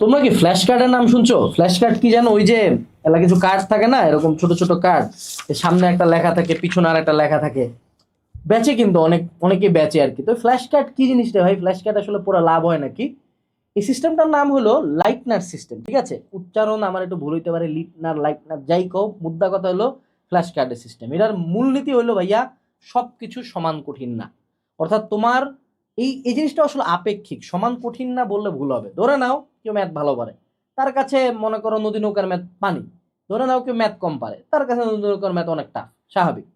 তোমরা কি ফ্ল্যাশ কার্ডের নাম শুনছো? ফ্ল্যাশ কার্ড কি জানো ওই যে, এলা কিছু কার্ড থাকে না, এরকম ছোট ছোট কার্ড সামনে একটা লেখা থাকে, পিছনে আর একটা লেখা থাকে। বেচে কিন্তু অনেক অনেকে বেচে আর কি। তো ফ্ল্যাশ কার্ড কি জিনিসটা ভাই? ফ্ল্যাশ কার্ড আসলে পুরো লাভ হয় নাকি? এই সিস্টেমটার নাম হলো লাইটনার সিস্টেম ঠিক আছে? উচ্চারণ আমার একটু ভুল হইতে পারে লিটনার লাইটনার যাই কও, মুদ্রা কথা হলো ফ্ল্যাশ কার্ডের সিস্টেম এটার মূলনীতি হলো ভাইয়া সব কিছু সমান কঠিন না। অর্থাৎ তোমার এই এই জিনিসটা আসলে আপেক্ষিক। সমান কঠিন না বললে ভুল হবে। ধরে নাও কেউ ম্যাথ ভালো পারে। তার কাছে মনে করো নদী নৌকার ম্যাথ পানি, ধরে নাও কেউ ম্যাথ কম পারে। তার কাছে নদী নৌকার ম্যাথ অনেক টাফ স্বাভাবিক।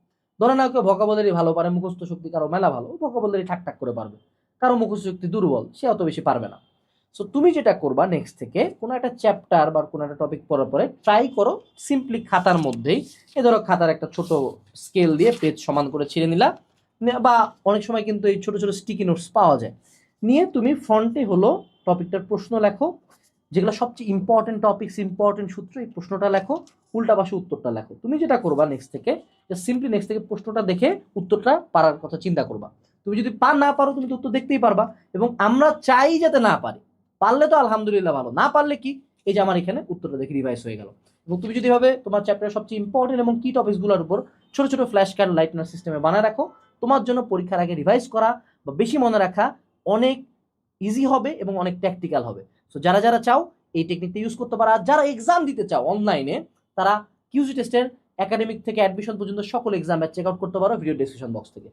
ধরে নাও কেউ ভকাবলারি ভালো পারে, মুখস্থ শক্তি কারও মেলা ভালো ভকাবলারি ঠাক ঠাক করে পারবে। কারও মুখস্থ শক্তি দুর্বল, সে অত বেশি পারবে না। সো তুমি যেটা করবা নেক্সট থেকে, কোনো একটা চ্যাপ্টার বা কোনো একটা টপিক পড়ার পরে ট্রাই করো সিম্পলি খাতার মধ্যেই। এ ধরো খাতার একটা ছোট স্কেল দিয়ে পেজ সমান করে ছিঁড়ে নিলা। বা অনেক সময় কিন্তু এই ছোট ছোট স্টিকি নোটস পাওয়া যায়। নিয়ে তুমি ফ্রন্টে হলো টপিকটার প্রশ্ন লেখো, যেগুলো সবচেয়ে ইম্পর্টেন্ট টপিকস ইম্পর্টেন্ট সূত্র, এই প্রশ্নটা লেখো, উল্টা পাশে উত্তরটা লেখো। তুমি যেটা করবা নেক্সট থেকে সিম্পলি নেক্সট থেকে প্রশ্নটা দেখে উত্তরটা পারার কথা চিন্তা করবা। তুমি যদি পা না পারো, তুমি তো উত্তর দেখতেই পারবা। এবং আমরা চাই যাতে না পারি। পারলে তো আলহামদুলিল্লাহ ভালো, না পারলে কি? এই যে আমার এখানে উত্তরটা দেখে রিভাইস হয়ে গেল। এবং তুমি যদি ভাবে তোমার চ্যাপ্টারের সবচেয়ে ইম্পর্টেন্ট এবং কি টপিকসগুলোর উপর ছোটো ছোটো ফ্ল্যাশ কার্ড লাইটনার সিস্টেমে বানায় রাখো, তোমার জন্য পরীক্ষার আগে রিভাইজ করা বা বেশি মনে রাখা অনেক ইজি হবে এবং অনেক প্র্যাকটিক্যাল হবে। সো যারা যারা চাও, এই টেকনিকটা ইউজ করতে পারো। আর যারা এক্সাম দিতে চাও অনলাইনে তারা কিউজি টেস্টের একাডেমিক থেকে অ্যাডমিশন পর্যন্ত সকল এক্সাম চেক আউট করতে পারো ভিডিও ডিসক্রিপশন বক্স থেকে।